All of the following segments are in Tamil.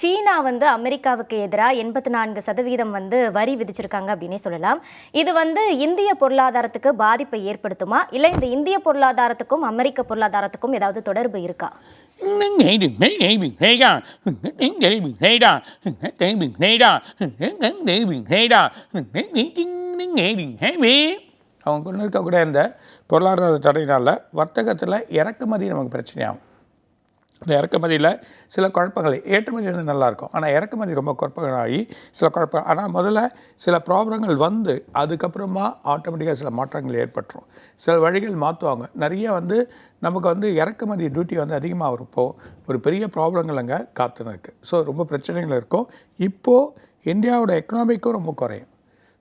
சீனா வந்து அமெரிக்காவுக்கு எதிராக எண்பத்தி நான்கு சதவீதம் வந்து வரி விதிச்சிருக்காங்க அப்படின்னே சொல்லலாம். இது வந்து இந்திய பொருளாதாரத்துக்கு பாதிப்பை ஏற்படுத்துமா? இல்லை இந்த இந்திய பொருளாதாரத்துக்கும் அமெரிக்க பொருளாதாரத்துக்கும் ஏதாவது தொடர்பு இருக்கா? அவங்க கொண்டு இருக்கக்கூடிய இந்த பொருளாதார தடையினால் வர்த்தகத்தில் இறக்குமதி நமக்கு பிரச்சனையாகும். இந்த இறக்குமதியில் சில குழப்பங்கள் ஏற்றுமதி வந்து நல்லாயிருக்கும். ஆனால் இறக்குமதி ரொம்ப குழப்பங்களாகி சில குழப்பம் ஆனால் முதல்ல சில ப்ராப்ளங்கள் வந்து அதுக்கப்புறமா ஆட்டோமேட்டிக்காக சில மாற்றங்கள் ஏற்பட்டுரும். சில வழிகள் மாற்றுவாங்க. நிறைய வந்து நமக்கு வந்து இறக்குமதி டியூட்டி வந்து அதிகமாக இருப்போ ஒரு பெரிய ப்ராப்ளங்கள் அங்கே காத்துன்னு இருக்குது ஸோ ரொம்ப பிரச்சனைகள் இருக்கும். இப்போது இந்தியாவோட எக்கனாமிக்கும் ரொம்ப குறையும்.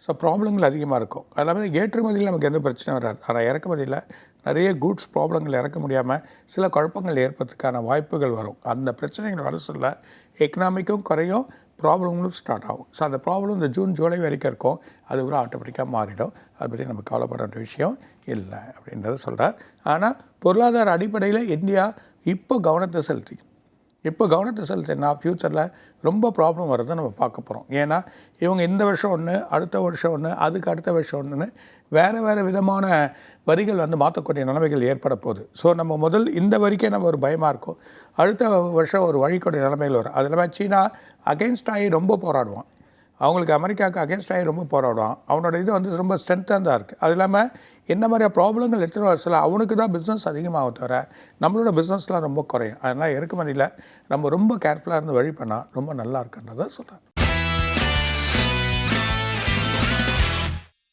ஸோ ப்ராப்ளங்கள் அதிகமாக இருக்கும். அதனால் ஏற்றுமதியில் நமக்கு எந்த பிரச்சனையும் வராது. ஆனால் இறக்குமதியில் நிறைய கூட்ஸ் ப்ராப்ளங்கள் இறக்க முடியாமல் சில குழப்பங்கள் ஏற்படுறதுக்கான வாய்ப்புகள் வரும். அந்த பிரச்சனைகள் வர சொல்ல எக்கனாமிக்கும் குறையும் ப்ராப்ளங்களும் ஸ்டார்ட் ஆகும். ஸோ அந்த ப்ராப்ளம் இந்த ஜூன் ஜூலை வரைக்கும் இருக்கும். அது கூட ஆட்டோமேட்டிக்காக மாறிடும். அதை பற்றி நம்ம கவலைப்பட வேண்டிய விஷயம் இல்லை அப்படின்றத சொல்கிறார் ஆனால் பொருளாதார அடிப்படையில் இந்தியா இப்போ கவனத்தை செலுத்தி இப்போ கவனத்தை செலுத்தினா ஃப்யூச்சரில் ரொம்ப ப்ராப்ளம் வரதை நம்ம பார்க்க போகிறோம் ஏன்னா இவங்க இந்த வருஷம் ஒன்று அடுத்த வருஷம் ஒன்று அதுக்கு அடுத்த வருஷம் ஒன்றுன்னு வேறு வேறு விதமான வரிகள் வந்து மாற்றக்கூடிய நிலைமைகள் ஏற்பட போகுது. ஸோ நம்ம முதல் இந்த வரிக்கே நம்ம ஒரு பயமாக இருக்கும். அடுத்த வருஷம் ஒரு வழிக்கூடிய நிலைமைகள் வரும். அது இல்லாமல் சீனா அகெயின்ஸ்ட் ஆகி ரொம்ப போராடுவான். அவங்களுக்கு அமெரிக்காவுக்கு அகேன்ஸ்டாகி ரொம்ப போராடுவான். அவனோட இது வந்து ரொம்ப ஸ்ட்ரென்த்தாக தான் இருக்குது அது இல்லாமல் என்ன மாதிரியா ப்ராப்ளங்கள் எடுத்துகிட்டு வர சொல்ல அவனுக்கு தான் பிஸ்னஸ் அதிகமாக தவிர நம்மளோட பிஸ்னஸ்லாம் ரொம்ப குறையும். அதனால் இறக்குமதியில் நம்ம ரொம்ப கேர்ஃபுல்லாக இருந்து வழி பண்ணால் ரொம்ப நல்லா இருக்குன்றதை சொல்கிறேன்